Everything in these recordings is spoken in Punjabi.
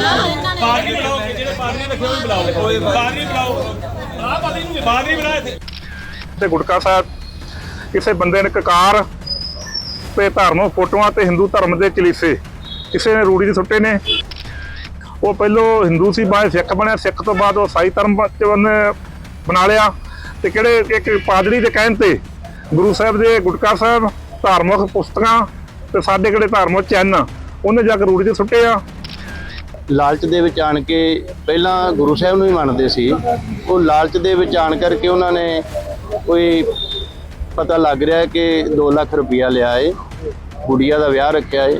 ਗੁਰਦਾ ਨਹੀਂ ਬੁਲਾਓ ਕਿ ਜਿਹੜੇ ਬਾਦਰੀ ਰੱਖੇ ਉਹ ਵੀ ਬੁਲਾਓ ਬਾਦਰੀ ਬੁਲਾਓ ਆਹ ਬਾਦਰੀ ਨੂੰ ਬਾਦਰੀ ਬੁਲਾ ਇੱਥੇ ਤੇ ਗੁਟਕਾ ਸਾਹਿਬ, ਕਿਸੇ ਬੰਦੇ ਨੇ ਕਕਾਰ ਤੇ ਧਾਰਮਿਕ ਫੋਟੋਆਂ ਤੇ ਹਿੰਦੂ ਧਰਮ ਦੇ ਚਲੀਸੇ ਕਿਸੇ ਨੇ ਰੂੜੀ ਦੇ ਸੁੱਟੇ ਨੇ। ਉਹ ਪਹਿਲੋਂ ਹਿੰਦੂ ਸੀ, ਬਾਅਦ ਸਿੱਖ ਬਣਿਆ। ਸਿੱਖ ਤੋਂ ਬਾਅਦ ਉਹ ਸਾਈ ਧਰਮ ਚ ਬਣਾ ਲਿਆ। ਤੇ ਕਿਹੜੇ ਇੱਕ ਪਾਦਰੀ ਦੇ ਕਹਿਣ ਤੇ ਗੁਰੂ ਸਾਹਿਬ ਦੇ ਗੁਟਕਾ ਸਾਹਿਬ ਧਾਰਮਿਕ ਪੁਸਤਕਾਂ ਤੇ ਸਾਡੇ ਕਿਹੜੇ ਧਾਰਮਿਕ ਚਿੰਨ੍ਹ ਉਹਨੇ ਜਾ ਕੇ ਰੂੜੀ ਤੇ ਸੁੱਟੇ ਆ। ਲਾਲਚ ਦੇ ਵਿੱਚ ਆਣ ਕੇ ਪਹਿਲਾਂ ਗੁਰੂ ਸਾਹਿਬ ਨੂੰ ਹੀ ਮੰਨਦੇ ਸੀ। ਉਹ ਲਾਲਚ ਦੇ ਵਿੱਚ ਆਣ ਕਰਕੇ ਉਹਨਾਂ ਨੇ ਕੋਈ ਪਤਾ ਲੱਗ ਰਿਹਾ ਕਿ 2 ਲੱਖ ਰੁਪਇਆ ਲਿਆ ਏ, ਗੁੜੀਆ ਦਾ ਵਿਆਹ ਰੱਖਿਆ ਏ।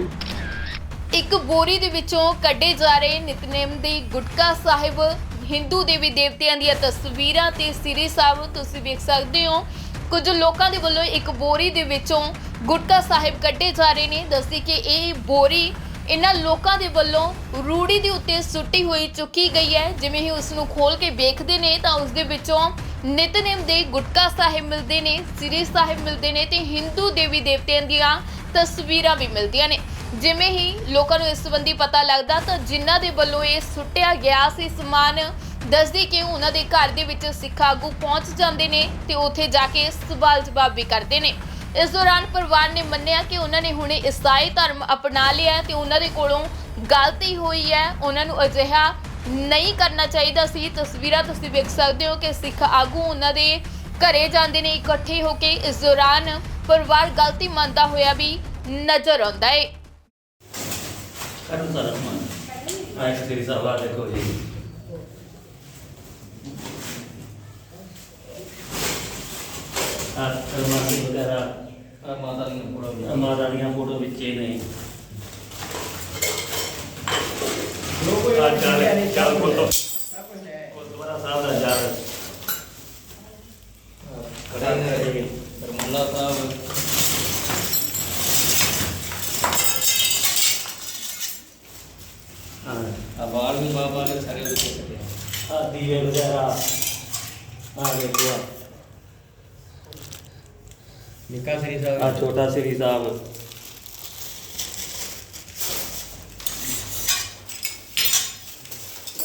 ਇੱਕ ਬੋਰੀ ਦੇ ਵਿੱਚੋਂ ਕੱਢੇ ਜਾ ਰਹੇ ਨਿਤਨੇਮ ਦੇ ਗੁਟਕਾ ਸਾਹਿਬ, ਹਿੰਦੂ ਦੇਵੀ ਦੇਵਤਿਆਂ ਦੀਆਂ ਤਸਵੀਰਾਂ ਤੇ ਸ੍ਰੀ ਸਾਹਿਬ, ਤੁਸੀਂ ਵੇਖ ਸਕਦੇ ਹੋ। ਕੁਝ ਲੋਕਾਂ ਦੇ ਵੱਲੋਂ ਇੱਕ ਬੋਰੀ ਦੇ ਵਿੱਚੋਂ ਗੁਟਕਾ ਸਾਹਿਬ ਕੱਢੇ ਜਾ ਰਹੇ ਨੇ। ਦੱਸਦੀ ਕਿ ਇਹ ਬੋਰੀ ਇਹਨਾਂ ਲੋਕਾਂ ਦੇ ਵੱਲੋਂ ਰੂੜੀ ਦੇ ਉੱਤੇ ਸੁੱਟੀ ਹੋਈ ਚੁੱਕੀ ਗਈ ਹੈ। ਜਿਵੇਂ ਹੀ ਉਸ ਨੂੰ ਖੋਲ ਕੇ ਵੇਖਦੇ ਨੇ ਤਾਂ ਉਸ ਦੇ ਵਿੱਚੋਂ ਨਿਤਨੇਮ ਦੇ ਗੁਟਕਾ ਸਾਹਿਬ ਮਿਲਦੇ ਨੇ, ਸ੍ਰੀ ਸਾਹਿਬ ਮਿਲਦੇ ਨੇ ਤੇ ਹਿੰਦੂ ਦੇਵੀ ਦੇਵਤਿਆਂ ਦੀਆਂ ਤਸਵੀਰਾਂ ਵੀ ਮਿਲਦੀਆਂ ਨੇ। ਜਿਵੇਂ ਹੀ ਲੋਕਾਂ ਨੂੰ ਇਸ ਸੰਬੰਧੀ ਪਤਾ ਲੱਗਦਾ ਤਾਂ ਜਿਨ੍ਹਾਂ ਦੇ ਵੱਲੋਂ ਇਹ ਸੁੱਟਿਆ ਗਿਆ ਸੀ ਸਮਾਨ ਦੱਸਦੀ ਕਿ ਉਹਨਾਂ ਦੇ ਘਰ ਦੇ ਵਿੱਚ ਸਿੱਖ ਆਗੂ ਪਹੁੰਚ ਜਾਂਦੇ ਨੇ ਤੇ ਉੱਥੇ ਜਾ ਕੇ ਸਵਾਲ ਜਵਾਬ ਵੀ ਕਰਦੇ ਨੇ। ਇਸ ਦੌਰਾਨ ਪਰਿਵਾਰ ਨੇ ਮੰਨਿਆ ਕਿ ਉਹਨਾਂ ਨੇ ਹੁਣੇ ਈਸਾਈ ਧਰਮ ਅਪਣਾ ਲਿਆ ਹੈ ਤੇ ਉਹਨਾਂ ਦੇ ਕੋਲੋਂ ਗਲਤੀ ਹੋਈ ਹੈ। ਉਹਨਾਂ ਨੂੰ ਅਜਿਹਾ ਨਹੀਂ ਕਰਨਾ ਚਾਹੀਦਾ ਸੀ। ਤਸਵੀਰਾਂ ਤੁਸੀਂ ਵੇਖ ਸਕਦੇ ਹੋ ਕਿ ਸਿੱਖ ਆਗੂ ਉਹਨਾਂ ਦੇ ਘਰੇ ਜਾਂਦੇ ਨੇ, ਇਕੱਠੇ ਹੋ ਕੇ ਇਸ ਦੌਰਾਨ ਪਰਿਵਾਰ ਗਲਤੀ ਮੰਨਦਾ ਹੋਇਆ ਵੀ ਨਜ਼ਰ ਆਉਂਦਾ ਹੈ। ਖੜੂ ਸਾਰਾ ਸਮਾਨ। ਆਇਆ ਤੇਰੀ ਸਭਾ ਦੇਖੋ ਜੀ। ਆ ਰਮਾਸੀ ਵਗੈਰਾ। ਆ ਮਾਤਾ ਦੀਆਂ ਫੋਟੋ ਵੀ ਮਾਤਾ ਦੀਆਂ ਫੋਟੋ ਵਿੱਚੇ ਨੇ। ਆ ਚੱਲ ਚੱਲ ਫੋਟੋ। ਗੁਰਦੁਆਰਾ ਸਾਹਿਬ ਦਾ ਯਾਰ ਖੜਾ ਕਰੇ ਰਮੱਲਾ ਸਾਹਿਬ। ਹਾਂ। ਆ ਬਾਲ ਵੀ ਬਾਬਾ ਨੇ ਸਾਰੇ ਆ ਦੀਵੇ ਵਗੈਰਾ। ਆ ਦੇਖੋ ਨਿੱਕਾ ਸਰੀ ਆ। ਸਾਹਿਬ ਛੋਟਾ ਸ੍ਰੀ ਸਾਹਿਬ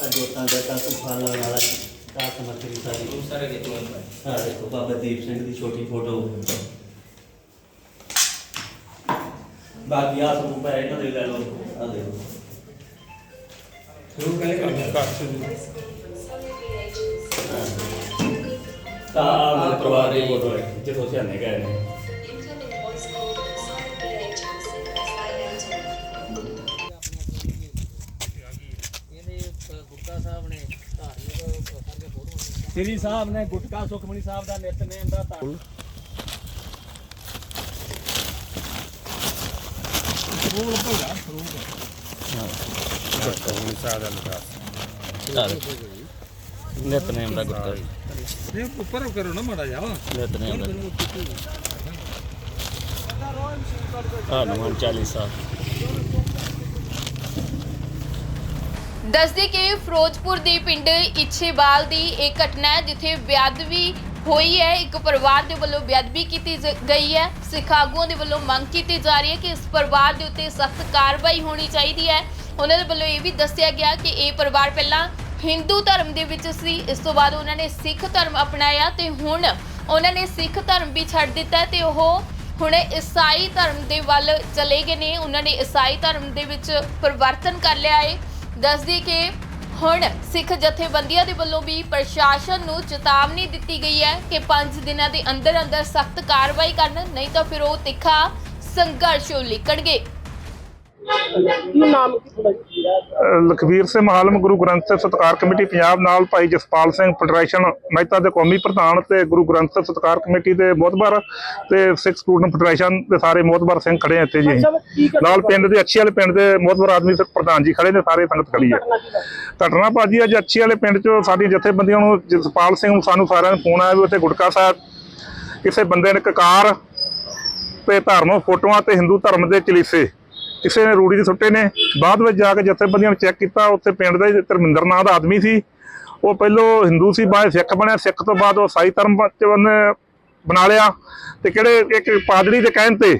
ਆ ਜੋਤਾਂ ਦਾ ਕਾ ਸੁਫਾਲਾ ਵਾਲਾ ਸਾਰੀ। ਉਹ ਸਾਰੇ ਦੇਖੋ ਆ ਦੇਖੋ ਬਾਬਾ ਦੀਪ ਸਿੰਘ ਦੀ ਛੋਟੀ ਫੋਟੋ ਬਾਕੀ ਆ ਸਭ ਪੈ ਇਹਨਾਂ ਦੇ ਲੈ ਲਓ। ਆ ਦੇਖੋ। ਸ਼ੁਰੂ ਕਰੇ ਕੰਮ ਤਾਂ ਆ ਮੇਰੇ ਪਰਿਵਾਰ ਦੀ ਫੋਟੋ ਹੈ। ਜਦੋਂ ਸਿਆਣੇ ਗਏ ਨੇ ਸ੍ਰੀ ਸਾਹਿਬ ਨੇ ਗੁਟਕਾ ਸੁਖਮਨੀ ਸਾਹਿਬ ਦਾ ਨਿਤਨੇਮ ਦਾ ਤਾਂ ਨਿਤਨੇਮ ਦਾ ਗੁਰਦਾ ਇਹ ਉੱਪਰ ਕਰੋ ਨਾ ਮਾੜਾ ਜਾ ਨਿਤਨੇਮ ਦਾ ਆ ਨਮਨ ਚਾਲੀਸਾ। ਦੱਸਦੇ ਕਿ ਫਿਰੋਜ਼ਪੁਰ ਦੇ ਪਿੰਡ ਇੱਛੇਵਾਲ ਦੀ ਇਹ ਘਟਨਾ ਹੈ, ਜਿੱਥੇ ਬੇਅਦਬੀ ਹੋਈ ਹੈ। ਇੱਕ ਪਰਿਵਾਰ ਦੇ ਵੱਲੋਂ ਬੇਅਦਬੀ ਕੀਤੀ ਜ- ਗਈ ਹੈ। ਸਿੱਖ ਆਗੂਆਂ ਦੇ ਵੱਲੋਂ ਮੰਗ ਕੀਤੀ ਜਾ ਰਹੀ ਹੈ ਕਿ ਇਸ ਪਰਿਵਾਰ ਦੇ ਉੱਤੇ ਸਖਤ ਕਾਰਵਾਈ ਹੋਣੀ ਚਾਹੀਦੀ ਹੈ। ਉਹਨਾਂ ਦੇ ਵੱਲੋਂ ਇਹ ਵੀ ਦੱਸਿਆ ਗਿਆ ਕਿ ਇਹ ਪਰਿਵਾਰ ਪਹਿਲਾਂ ਹਿੰਦੂ ਧਰਮ ਦੇ ਵਿੱਚ ਸੀ। ਇਸ ਤੋਂ ਬਾਅਦ ਉਹਨਾਂ ਨੇ ਸਿੱਖ ਧਰਮ ਅਪਣਾਇਆ ਤੇ ਹੁਣ ਉਹਨਾਂ ਨੇ ਸਿੱਖ ਧਰਮ ਵੀ ਛੱਡ ਦਿੱਤਾ ਹੈ ਤੇ ਉਹ ਹੁਣ ਈਸਾਈ ਧਰਮ ਦੇ ਵੱਲ ਚਲੇ ਗਏ ਨੇ। ਉਹਨਾਂ ਨੇ ਈਸਾਈ ਧਰਮ ਦੇ ਵਿੱਚ ਪਰਿਵਰਤਨ ਕਰ ਲਿਆ ਹੈ। ਦੱਸਦੀ ਕਿ ਹੁਣ ਸਿੱਖ ਜਥੇਬੰਦੀਆਂ ਦੇ ਵੱਲੋਂ ਵੀ ਪ੍ਰਸ਼ਾਸਨ ਨੂੰ ਚੇਤਾਵਨੀ ਦਿੱਤੀ ਗਈ ਹੈ ਕਿ 5 ਦਿਨਾਂ ਦੇ ਅੰਦਰ ਅੰਦਰ ਸਖਤ ਕਾਰਵਾਈ ਕਰਨ, ਨਹੀਂ ਤਾਂ ਫਿਰ ਉਹ ਤਿੱਖਾ ਸੰਘਰਸ਼ ਉਲੀਕਣਗੇ ਕੀ ਨਾਮ ਕੀ ਤੁਹਾਡਾ ਜੀ? ਅਹ ਲਖਵੀਰ ਸਿੰਘ ਮਾਲਮ ਗੁਰੂ ਗ੍ਰੰਥ ਸਾਹਿਬ ਸਤਕਾਰ ਕਮੇਟੀ ਪੰਜਾਬ ਨਾਲ ਭਾਈ ਜਸਪਾਲ ਸਿੰਘ ਫੈਡਰੇਸ਼ਨ ਮਹਿਤਾ ਦੇ ਕੌਮੀ ਪ੍ਰਧਾਨ ਤੇ ਗੁਰੂ ਗ੍ਰੰਥ ਸਾਹਿਬ ਸਤਕਾਰ ਕਮੇਟੀ ਦੇ ਮੋਹਤਬਰ ਤੇ ਸਿੱਖ ਸਟੂਡੈਂਟ ਫੈਡਰੇਸ਼ਨ ਦੇ ਸਾਰੇ ਮੋਹਤਬਰ ਸਿੰਘ ਖੜੇ ਆ ਇੱਥੇ ਜੀ। ਨਾਲ ਪਿੰਡ ਦੇ ਅੱਛੀ ਵਾਲੇ ਪਿੰਡ ਦੇ ਮੋਹਤਬਰ ਆਦਮੀ ਤੇ ਪ੍ਰਧਾਨ ਜੀ ਖੜੇ ਨੇ ਸਾਰੇ ਸੰਗਤ ਖੜੀ ਹੈ ਘਟਨਾ ਭਾਜੀ ਅੱਜ ਅੱਛੀ ਵਾਲੇ ਪਿੰਡ ਚੋਂ ਸਾਡੀ ਜਥੇਬੰਦੀਆਂ ਨੂੰ ਜਸਪਾਲ ਸਿੰਘ ਨੂੰ ਸਾਨੂੰ ਸਾਰਿਆਂ ਨੂੰ ਫੋਨ ਆਇਆ ਵੀ ਉੱਥੇ ਗੁਟਕਾ ਸਾਹਿਬ ਕਿਸੇ ਬੰਦੇ ਨੇ ਕਕਾਰ ਤੇ ਧਾਰਮਿਕ ਫੋਟੋਆਂ ਤੇ ਹਿੰਦੂ ਧਰਮ ਦੇ ਚਲੀਸੇ ਕਿਸੇ ਨੇ ਰੂੜੀ ਦੇ ਸੁੱਟੇ ਨੇ। ਬਾਅਦ ਵਿੱਚ ਜਾ ਕੇ ਜਥੇਬੰਦੀਆਂ ਨੇ ਚੈੱਕ ਕੀਤਾ, ਉੱਥੇ ਪਿੰਡ ਦਾ ਧਰਮਿੰਦਰ ਨਾਂ ਦਾ ਆਦਮੀ ਸੀ। ਉਹ ਪਹਿਲੋਂ ਹਿੰਦੂ ਸੀ, ਬਾਅਦ ਸਿੱਖ ਬਣਿਆ। ਸਿੱਖ ਤੋਂ ਬਾਅਦ ਉਹ ਸਾਈ ਧਰਮ ਚ ਉਹਨੇ ਬਣਾ ਲਿਆ। ਤੇ ਕਿਹੜੇ ਇੱਕ ਪਾਦਰੀ ਦੇ ਕਹਿਣ ਤੇ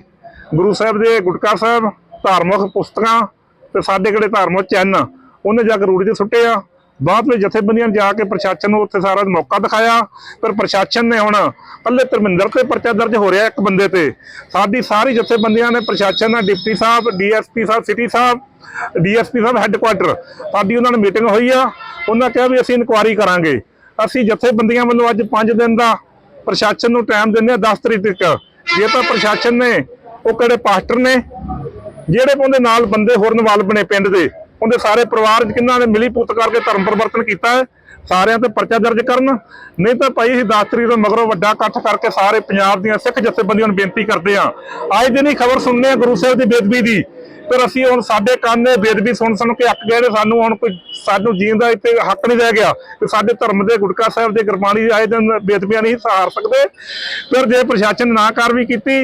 ਗੁਰੂ ਸਾਹਿਬ ਦੇ ਗੁਟਕਾ ਸਾਹਿਬ, ਧਾਰਮਿਕ ਪੁਸਤਕਾਂ ਤੇ ਸਾਡੇ ਕਿਹੜੇ ਧਾਰਮਿਕ ਚਿੰਨ੍ਹ, ਉਹਨੇ ਜਾ ਕੇ ਰੂੜੀ ਤੇ ਸੁੱਟੇ ਆ। ਬਾਅਦ ਵਿੱਚ ਜਥੇਬੰਦੀਆਂ ਨੇ ਜਾ ਕੇ ਪ੍ਰਸ਼ਾਸਨ ਨੂੰ ਉੱਥੇ ਸਾਰਾ ਮੌਕਾ ਦਿਖਾਇਆ, ਪਰ ਪ੍ਰਸ਼ਾਸਨ ਨੇ ਹੁਣ ਪੱਲੇ ਧਰਮਿੰਦਰ ਤੇ ਪਰਚਾ ਦਰਜ ਹੋ ਰਿਹਾ ਇੱਕ ਬੰਦੇ ਤੇ। ਸਾਡੀ ਸਾਰੀ ਜਥੇਬੰਦੀਆਂ ਨੇ, ਪ੍ਰਸ਼ਾਸਨ ਨਾਲ ਡਿਪਟੀ ਸਾਹਿਬ, ਡੀਐਸਪੀ ਸਾਹਿਬ, ਸਿਟੀ ਸਾਹਿਬ, ਡੀਐਸਪੀ ਸਾਹਿਬ ਹੈੱਡਕੁਆਟਰ ਸਾਡੀ ਉਹਨਾਂ ਨਾਲ ਮੀਟਿੰਗ ਹੋਈ ਆ। ਉਹਨਾਂ ਕਿਹਾ ਵੀ ਅਸੀਂ ਇਨਕੁਆਰੀ ਕਰਾਂਗੇ। ਅਸੀਂ ਜਥੇਬੰਦੀਆਂ ਵੱਲੋਂ ਅੱਜ 5 ਦਿਨ ਦਾ ਪ੍ਰਸ਼ਾਸਨ ਨੂੰ ਟਾਈਮ ਦਿੰਦੇ ਆ 10 ਤਰੀਕ ਤੱਕ। ਜੇ ਤਾਂ ਪ੍ਰਸ਼ਾਸਨ ਨੇ, ਉਹ ਕਿਹੜੇ ਪਾਸਟਰ ਨੇ, ਜਿਹੜੇ ਉਹਦੇ ਨਾਲ ਬੰਦੇ ਹੋਰ ਨਵਾਲ ਬਣੇ ਪਿੰਡ ਦੇ। ਉਹਦੇ ਸਾਰੇ ਪਰਿਵਾਰ ਚ ਨੇ ਮਿਲੀ ਪੁੱਤ ਕਰਕੇ ਧਰਮ ਪਰਿਵਰਤਨ ਕੀਤਾ ਸਾਰਿਆਂ ਤੇ ਪਰਚਾ ਦਰਜ ਕਰਨ। ਨਹੀਂ ਤਾਂ ਭਾਈ ਅਸੀਂ 10 ਤਰੀਕ ਤੋਂ ਮਗਰੋਂ ਵੱਡਾ ਇਕੱਠ ਕਰਕੇ ਸਾਰੇ ਪੰਜਾਬ ਦੀਆਂ ਸਿੱਖ ਜਥੇਬੰਦੀਆਂ ਨੂੰ ਬੇਨਤੀ ਕਰਦੇ ਹਾਂ। ਅੱਜ ਦਿਨ ਹੀ ਖਬਰ ਸੁਣਨੇ ਆ ਗੁਰੂ ਸਾਹਿਬ ਦੀ ਬੇਦਬੀ ਦੀ। ਪਰ ਅਸੀਂ ਹੁਣ ਸਾਡੇ ਕੰਨ ਬੇਦਬੀ ਸੁਣ ਸੁਣ ਕੇ ਅੱਕ ਗਏ ਨੇ, ਸਾਨੂੰ ਹੁਣ ਕੋਈ ਸਾਨੂੰ ਜੀਣ ਦਾ ਇੱਥੇ ਹੱਕ ਨਹੀਂ ਰਹਿ ਗਿਆ ਕਿ ਸਾਡੇ ਧਰਮ ਦੇ ਗੁਟਕਾ ਸਾਹਿਬ ਦੇ ਗੁਰਬਾਣੀ ਆਏ ਦਿਨ ਬੇਦਬੀਆਂ ਨਹੀਂ ਸਹਾਰ ਸਕਦੇ। ਪਰ ਜੇ ਪ੍ਰਸ਼ਾਸਨ ਨਾ ਕਾਰਵਾਈ ਕੀਤੀ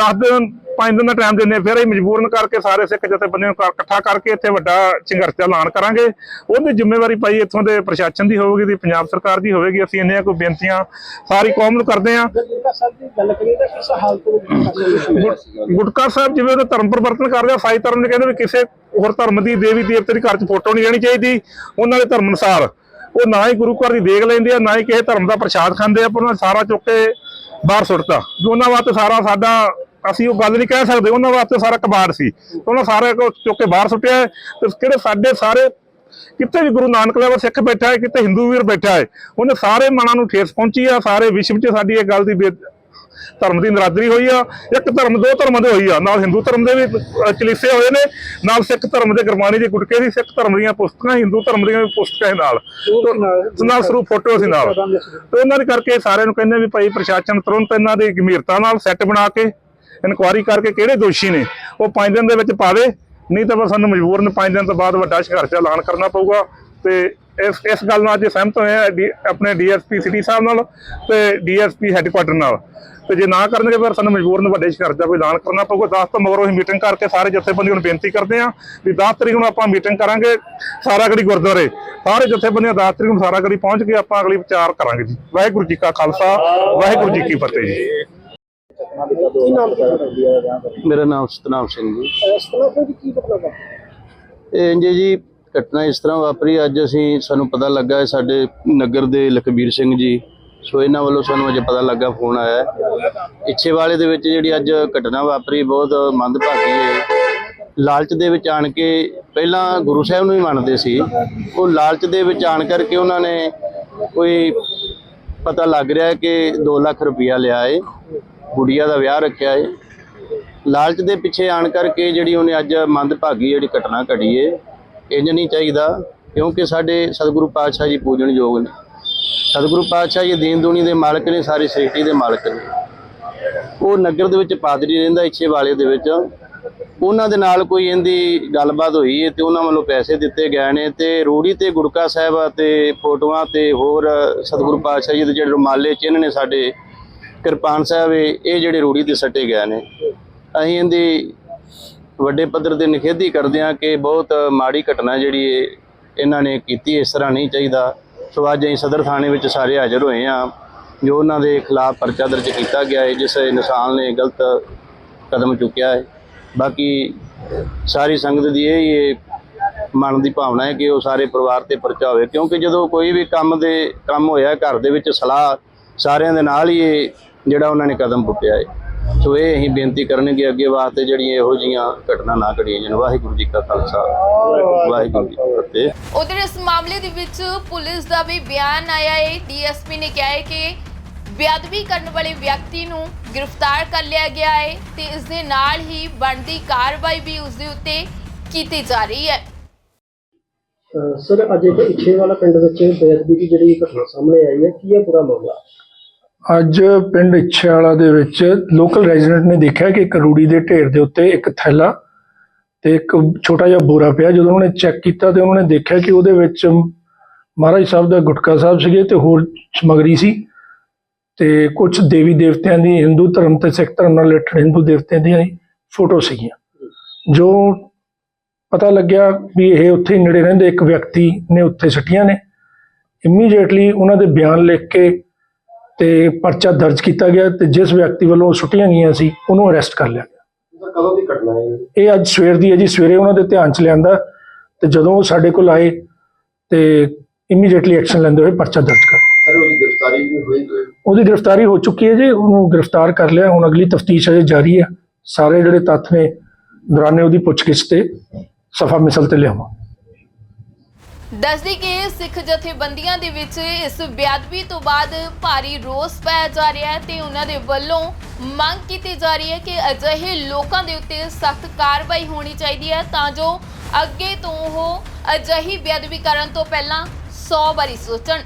10 ਦਿਨ 5 ਦਿਨ ਦਾ ਟਾਈਮ ਦਿੰਦੇ ਆ, ਫਿਰ ਅਸੀਂ ਮਜਬੂਰਨ ਕਰਕੇ ਸਾਰੇ ਸਿੱਖ ਜਥੇਬੰਦੀਆਂ ਨੂੰ ਇਕੱਠਾ ਕਰਕੇ ਇੱਥੇ ਵੱਡਾ ਸੰਘਰਸ਼ ਦਾ ਐਲਾਨ ਕਰਾਂਗੇ। ਉਹਦੀ ਜ਼ਿੰਮੇਵਾਰੀ ਭਾਈ ਇੱਥੋਂ ਦੇ ਪ੍ਰਸ਼ਾਸਨ ਦੀ ਹੋਵੇਗੀ ਦੀ ਪੰਜਾਬ ਸਰਕਾਰ ਦੀ ਹੋਵੇਗੀ। ਅਸੀਂ ਇੰਨੀਆਂ ਕੋਈ ਬੇਨਤੀਆਂ ਸਾਰੀ ਕੌਮ ਨੂੰ ਕਰਦੇ ਜੇ ਗੁਟ- ਗੁਟਕਾ ਸਾਹਿਬ ਜਿਵੇਂ ਉਹਦਾ ਧਰਮ ਪਰਿਵਰਤਨ ਕਰ ਰਿਹਾ ਸਾਈ ਧਰਮ ਨੇ ਕਹਿੰਦੇ ਵੀ ਕਿਸੇ ਹੋਰ ਧਰਮ ਦੀ ਦੇਵੀ ਦੇਵਤੇ ਦੀ ਘਰ 'ਚ ਫੋਟੋ ਨਹੀਂ ਰਹਿਣੀ ਚਾਹੀਦੀ। ਉਹਨਾਂ ਦੇ ਧਰਮ ਅਨੁਸਾਰ ਉਹ ਨਾ ਹੀ ਗੁਰੂ ਘਰ ਦੀ ਦੇਖ ਲੈਂਦੇ ਆ ਨਾ ਹੀ ਕਿਸੇ ਧਰਮ ਦਾ ਪ੍ਰਸ਼ਾਦ ਖਾਂਦੇ ਆ ਪਰ ਉਹਨਾਂ ਸਾਰਾ ਚੁੱਕ ਕੇ ਬਾਹਰ ਸੁੱਟਤਾ। ਵੀ ਉਹਨਾਂ ਵਾਸਤੇ ਸਾਰਾ ਸਾਡਾ ਅਸੀਂ ਉਹ ਗੱਲ ਨਹੀਂ ਕਹਿ ਸਕਦੇ ਉਹਨਾਂ ਵਾਸਤੇ ਸਾਰਾ ਕਬਾੜ ਸੀ। ਉਹਨਾਂ ਸਾਰਾ ਚੁੱਕ ਕੇ ਬਾਹਰ ਸੁੱਟਿਆ ਹੈ ਤੇ ਕਿਹੜੇ ਸਾਡੇ ਸਾਰੇ ਕਿਤੇ ਵੀ ਗੁਰੂ ਨਾਨਕ ਦੇਵ ਸਿੱਖ ਬੈਠਾ ਹੈ ਕਿਤੇ ਹਿੰਦੂ ਵੀਰ ਬੈਠਾ ਹੈ ਉਹਨੇ ਸਾਰੇ ਮਨਾਂ ਨੂੰ ਠੇਸ ਪਹੁੰਚੀ ਆ ਸਾਰੇ ਵਿਸ਼ਵ 'ਚ ਸਾਡੀ ਇਹ ਗੱਲ ਦੀ ਧਰਮ ਦੀ ਨਰਾਦਰੀ ਹੋਈ ਆ ਇੱਕ ਧਰਮ ਦੋ ਧਰਮਾਂ ਦੇ ਹੋਈ ਆ ਨਾਲ ਹਿੰਦੂ ਧਰਮ ਦੇ ਵੀ ਚਲੀਸੇ ਹੋਏ ਨੇ ਨਾਲ ਸਿੱਖ ਧਰਮ ਦੇ ਗੁਰਬਾਣੀ ਦੇ ਗੁਟਕੇ ਸੀ ਸਿੱਖ ਧਰਮ ਦੀਆਂ ਪੁਸਤਕਾਂ ਹਿੰਦੂ ਧਰਮ ਦੀਆਂ ਵੀ ਪੁਸਤਕਾਂ ਨਾਲ। ਨਾਲ ਸਰੂਪ ਫੋਟੋ ਸੀ ਨਾਲ। ਤੇ ਉਹਨਾਂ ਦੇ ਕਰਕੇ ਸਾਰਿਆਂ ਨੂੰ ਕਹਿੰਦੇ ਵੀ ਭਾਈ ਪ੍ਰਸ਼ਾਸਨ ਤੁਰੰਤ ਇਹਨਾਂ ਦੀ ਗੰਭੀਰਤਾ ਨਾਲ ਸੈੱਟ ਬਣਾ ਕੇ ਇਨਕੁਆਰੀ ਕਰਕੇ ਕਿਹੜੇ ਦੋਸ਼ੀ ਨੇ? ਉਹ 5 ਦਿਨ ਦੇ ਵਿੱਚ ਪਾਵੇ ਨਹੀਂ ਤਾਂ ਫਿਰ ਸਾਨੂੰ ਮਜਬੂਰਨ 5 ਦਿਨ ਤੋਂ ਬਾਅਦ ਵੱਡਾ ਸੰਘਰਸ਼ ਦਾ ਐਲਾਨ ਕਰਨਾ ਪਊਗਾ। ਤੇ ਇਸ ਇਸ ਗੱਲ ਨਾਲ ਅੱਜ ਸਹਿਮਤ ਹੋਏ ਆ ਡੀ- ਆਪਣੇ ਡੀਐਸਪੀ ਸਿਟੀ ਸਾਹਿਬ ਨਾਲ ਤੇ ਡੀਐਸਪੀ ਹੈੱਡਕੁਆਟਰ ਨਾਲ। ਤੇ ਜੇ ਨਾ ਕਰਨਗੇ ਫਿਰ ਸਾਨੂੰ ਮਜਬੂਰਨ ਵੱਡੇ ਸੰਘਰਸ਼ ਦਾ ਕੋਈ ਐਲਾਨ ਕਰਨਾ ਪਊਗਾ। 10 ਤੋਂ ਮਗਰੋਂ ਅਸੀਂ ਮੀਟਿੰਗ ਕਰਕੇ ਸਾਰੇ ਜਥੇਬੰਦੀਆਂ ਨੂੰ ਬੇਨਤੀ ਕਰਦੇ ਹਾਂ ਵੀ 10 ਤਰੀਕ ਨੂੰ ਆਪਾਂ ਮੀਟਿੰਗ ਕਰਾਂਗੇ ਸਾਰਾ ਗੜੀ ਗੁਰਦੁਆਰੇ। ਸਾਰੇ ਜਥੇਬੰਦੀਆਂ 10 ਤਰੀਕ ਨੂੰ ਸਾਰਾ ਗੜੀ ਪਹੁੰਚ ਕੇ ਆਪਾਂ ਅਗਲੀ ਵਿਚਾਰ ਕਰਾਂਗੇ ਜੀ। ਵਾਹਿਗੁਰੂ ਜੀ ਕਾ ਖਾਲਸਾ, ਵਾਹਿਗੁਰੂ ਜੀ ਕੀ ਫਤਿਹ ਜੀ। ਕੀ ਨਾਮ ਕੀ ਤੁਹਾਡਾ? ਮੇਰਾ ਨਾਮ ਸਤਨਾਮ ਸਿੰਘ ਜੀ। ਇਸ ਤਰ੍ਹਾਂ ਕੋਈ ਕੀ ਵਾਪਰੀ ਇਹ ਇੰਜੇ ਜੀ ਘਟਨਾ ਇਸ ਤਰ੍ਹਾਂ ਵਾਪਰੀ। ਅੱਜ ਅਸੀਂ ਸਾਨੂੰ ਪਤਾ ਲੱਗਾ ਹੈ ਸਾਡੇ ਨਗਰ ਦੇ ਲਖਬੀਰ ਸਿੰਘ ਜੀ। ਸੋ ਇਹਨਾਂ ਵੱਲੋਂ ਸਾਨੂੰ ਅਜੇ ਪਤਾ ਲੱਗਾ ਫੋਨ ਆਇਆ ਹੈ। ਇੱਛੇ ਵਾਲੇ ਦੇ ਵਿੱਚ ਜਿਹੜੀ ਅੱਜ ਘਟਨਾ ਵਾਪਰੀ ਬਹੁਤ ਮੰਦਭਾਗੀ ਹੈ। ਲਾਲਚ ਦੇ ਵਿੱਚ ਆਣ ਕੇ ਪਹਿਲਾਂ ਗੁਰੂ ਸਾਹਿਬ ਨੂੰ ਹੀ ਮੰਨਦੇ ਸੀ। ਉਹ ਲਾਲਚ ਦੇ ਵਿੱਚ ਆਣ ਕਰਕੇ ਉਹਨਾਂ ਨੇ ਕੋਈ ਪਤਾ ਲੱਗ ਰਿਹਾ ਹੈ ਕਿ 2 ਲੱਖ ਰੁਪਇਆ ਲਿਆ ਏ ਗੁੜੀਆ ਦਾ ਵਿਆਹ ਰੱਖਿਆ ਏ। ਲਾਲਚ ਦੇ ਪਿੱਛੇ ਆਣ ਕਰਕੇ ਜਿਹੜੀ ਉਹਨੇ ਅੱਜ ਮੰਦਭਾਗੀ ਜਿਹੜੀ ਘਟਨਾ ਘਟੀ ਏ ਇੰਜ ਨਹੀਂ ਚਾਹੀਦਾ, ਕਿਉਂਕਿ ਸਾਡੇ ਸਤਿਗੁਰੂ ਪਾਤਸ਼ਾਹ ਜੀ ਪੂਜਣਯੋਗ ਨੇ। ਸਤਿਗੁਰੂ ਪਾਤਸ਼ਾਹ ਜੀ ਦੀਨ ਦੁਨੀ ਦੇ ਮਾਲਕ ਨੇ, ਸਾਰੀ ਸ੍ਰਿਸ਼ਟੀ ਦੇ ਮਾਲਕ ਨੇ। ਉਹ ਨਗਰ ਦੇ ਵਿੱਚ ਪਾਦਰੀ ਰਹਿੰਦਾ, ਇੱਛੇ ਵਾਲੇ ਦੇ ਵਿੱਚ। ਉਹਨਾਂ ਦੇ ਨਾਲ ਕੋਈ ਇਹਦੀ ਗੱਲਬਾਤ ਹੋਈ ਹੈ ਤੇ ਉਹਨਾਂ ਵੱਲੋਂ ਪੈਸੇ ਦਿੱਤੇ ਗਏ ਨੇ ਤੇ ਰੂੜੀ ਤੇ ਗੁੜਕਾ ਸਾਹਿਬ ਤੇ ਫੋਟੋਆਂ ਤੇ ਹੋਰ ਸਤਿਗੁਰੂ ਪਾਤਸ਼ਾਹ ਜੀ ਦੇ ਜਿਹੜੇ ਰੁਮਾਲੇ ਚਿੰਨ੍ਹ ਨੇ ਸਾਡੇ ਕਿਰਪਾਨ ਸਾਹਿਬ, ਇਹ ਇਹ ਜਿਹੜੇ ਰੂੜੀ ਤੇ ਸੱਟੇ ਗਏ ਨੇ, ਅਸੀਂ ਇਹਦੀ ਵੱਡੇ ਪੱਧਰ ਤੇ ਨਿਖੇਧੀ ਕਰਦੇ ਹਾਂ ਕਿ ਬਹੁਤ ਮਾੜੀ ਘਟਨਾ ਜਿਹੜੀ ਇਹ ਇਹਨਾਂ ਨੇ ਕੀਤੀ, ਇਸ ਤਰ੍ਹਾਂ ਨਹੀਂ ਚਾਹੀਦਾ। ਸੋ ਅੱਜ ਅਸੀਂ ਸਦਰ ਥਾਣੇ ਵਿੱਚ ਸਾਰੇ ਹਾਜ਼ਰ ਹੋਏ ਹਾਂ, ਜੋ ਉਹਨਾਂ ਦੇ ਖਿਲਾਫ ਪਰਚਾ ਦਰਜ ਕੀਤਾ ਗਿਆ ਹੈ, ਜਿਸ ਇਨਸਾਨ ਨੇ ਗਲਤ ਕਦਮ ਚੁੱਕਿਆ ਹੈ। ਬਾਕੀ ਸਾਰੀ ਸੰਗਤ ਦੀ ਇਹ ਹੀ ਇਹ ਮਨ ਦੀ ਭਾਵਨਾ ਹੈ ਕਿ ਉਹ ਸਾਰੇ ਪਰਿਵਾਰ ਤੇ ਪਰਚਾ ਹੋਵੇ, ਕਿਉਂਕਿ ਜਦੋਂ ਕੋਈ ਵੀ ਕੰਮ ਦੇ ਕੰਮ ਹੋਇਆ ਘਰ ਦੇ ਵਿੱਚ, ਸਲਾਹ ਸਾਰਿਆਂ ਦੇ ਨਾਲ ਹੀ ਇਹ ਜਿਹੜਾ ਉਹਨਾਂ ਨੇ ਕਦਮ ਪੁੱਟਿਆ ਹੈ ਸੋ ਇਹ ਅਸੀਂ ਬੇਨਤੀ ਕਰਨਗੇ ਅੱਗੇ ਵਾਸਤੇ ਜਿਹੜੀਆਂ ਇਹੋ ਜੀਆਂ ਘਟਨਾ ਨਾ ਘੜੀਆਂ ਜਾਣ। ਵਾਹਿਗੁਰੂ ਜੀ ਕਾ ਖਾਲਸਾ। ਵਾਹਿਗੁਰੂ ਜੀ ਕੀ ਫਤਿਹ। ਉਧਰ ਇਸ ਮਾਮਲੇ ਦੇ ਵਿੱਚ ਪੁਲਿਸ ਦਾ ਵੀ ਬਿਆਨ ਆਇਆ ਹੈ ਡੀਐਸਪੀ ਨੇ ਕਿਹਾ ਹੈ ਕਿ ਬੇਅਦਬੀ ਕਰਨ ਵਾਲੇ ਵਿਅਕਤੀ ਨੂੰ ਗ੍ਰਿਫਤਾਰ ਕਰ ਲਿਆ ਗਿਆ ਹੈ ਤੇ ਇਸ ਦੇ ਨਾਲ ਹੀ ਬਣਦੀ ਕਾਰਵਾਈ ਵੀ ਉਸ ਦੇ ਉੱਤੇ ਕੀਤੀ ਜਾ ਰਹੀ ਹੈ। ਸਰ ਅੱਜ ਇੱਕ ਇੱਛੇ ਵਾਲਾ ਪਿੰਡ ਵਿੱਚ ਬੇਅਦਬੀ ਦੀ ਜਿਹੜੀ ਘਟਨਾ ਸਾਹਮਣੇ ਆਈ ਹੈ ਕੀ ਹੈ ਪੂਰਾ ਮਾਮਲਾ? ਅੱਜ ਪਿੰਡ ਇੱਛੇਵਾਲਾ ਦੇ ਵਿੱਚ ਲੋਕਲ ਰੈਜ਼ੀਡੈਂਟ ਨੇ ਦੇਖਿਆ ਕਿ ਇੱਕ ਰੂੜੀ ਦੇ ਢੇਰ ਦੇ ਉੱਤੇ ਇੱਕ ਥੈਲਾ ਤੇ ਇੱਕ ਛੋਟਾ ਜਿਹਾ ਬੋਰਾ ਪਿਆ। ਜਦੋਂ ਉਹਨੇ ਚੈੱਕ ਕੀਤਾ ਤੇ ਉਹਨਾਂ ਨੇ ਦੇਖਿਆ ਕਿ ਉਹਦੇ ਵਿੱਚ ਮਹਾਰਾਜ ਸਾਹਿਬ ਦਾ ਗੁਟਕਾ ਸਾਹਿਬ ਸੀਗੇ ਤੇ ਹੋਰ ਸਮਗਰੀ ਸੀ ਤੇ ਕੁਝ ਦੇਵੀ ਦੇਵਤਿਆਂ ਦੀ, ਹਿੰਦੂ ਧਰਮ ਤੇ ਸਿੱਖ ਧਰਮ ਨਾਲ ਰਿਲੇਟਡ ਹਿੰਦੂ ਦੇਵਤਿਆਂ ਦੀਆਂ ਫੋਟੋ ਸੀਗੀਆਂ। ਜੋ ਪਤਾ ਲੱਗਿਆ ਵੀ ਇਹ ਉੱਥੇ ਨੇੜੇ ਰਹਿੰਦੇ ਇੱਕ ਵਿਅਕਤੀ ਨੇ ਉੱਥੇ ਸੱਟੀਆਂ ਨੇ। ਇਮੀਡੀਏਟਲੀ ਉਹਨਾਂ ਦੇ ਬਿਆਨ ਲਿਖ ਕੇ ਤੇ ਪਰਚਾ ਦਰਜ ਕੀਤਾ ਗਿਆ ਤੇ ਜਿਸ ਵਿਅਕਤੀ ਵੱਲੋਂ ਸੁੱਟੀਆਂ ਗਈਆਂ ਸੀ ਉਹਨੂੰ ਅਰੈਸਟ ਕਰ ਲਿਆ ਗਿਆ। ਕਦੋਂ ਦੀ ਘਟਨਾ ਹੈ ਇਹ? ਅੱਜ ਸਵੇਰ ਦੀ ਹੈ ਜੀ ਸਵੇਰੇ ਉਹਨਾਂ ਦੇ ਧਿਆਨ ਚ ਲਿਆਂਦਾ ਤੇ ਜਦੋਂ ਉਹ ਸਾਡੇ ਕੋਲ ਆਏ ਤੇ ਇਮੀਡੀਏਟਲੀ ਐਕਸ਼ਨ ਲੈਂਦੇ ਹੋਏ ਪਰਚਾ ਦਰਜ ਕਰ ਸਰ ਉਹਦੀ ਗ੍ਰਿਫਤਾਰੀ ਵੀ ਹੋਈ ਉਹਦੀ ਗ੍ਰਿਫਤਾਰੀ ਹੋ ਚੁੱਕੀ ਹੈ ਜੀ ਉਹਨੂੰ ਗ੍ਰਿਫਤਾਰ ਕਰ ਲਿਆ। ਹੁਣ ਅਗਲੀ ਤਫਤੀਸ਼ ਅਜੇ ਜਾਰੀ ਹੈ। ਸਾਰੇ ਜਿਹੜੇ ਤੱਥ ਨੇ ਦੌਰਾਨੇ ਉਹਦੀ ਪੁੱਛਗਿੱਛ ਤੇ ਸਫਾ ਮਿਸਲ ਤੇ ਲਿਆਵਾਂ ਦੱਸਦੀ ਕਿ ਸਿੱਖ ਜਥੇਬੰਦੀਆਂ ਦੇ ਵਿੱਚ ਇਸ ਬੇਅਦਬੀ ਤੋਂ ਬਾਅਦ ਭਾਰੀ ਰੋਸ ਪਾਇਆ ਜਾ ਰਿਹਾ ਹੈ ਤੇ ਉਹਨਾਂ ਦੇ ਵੱਲੋਂ ਮੰਗ ਕੀਤੀ ਜਾ ਰਹੀ ਹੈ ਕਿ ਅਜਿਹੇ ਲੋਕਾਂ ਦੇ ਉੱਤੇ ਸਖਤ ਕਾਰਵਾਈ ਹੋਣੀ ਚਾਹੀਦੀ ਹੈ ਤਾਂ ਜੋ ਅੱਗੇ ਤੋਂ ਉਹ ਅਜਿਹੀ ਬੇਅਦਬੀ ਕਰਨ ਤੋਂ ਪਹਿਲਾਂ 100 ਵਾਰੀ ਸੋਚਣ।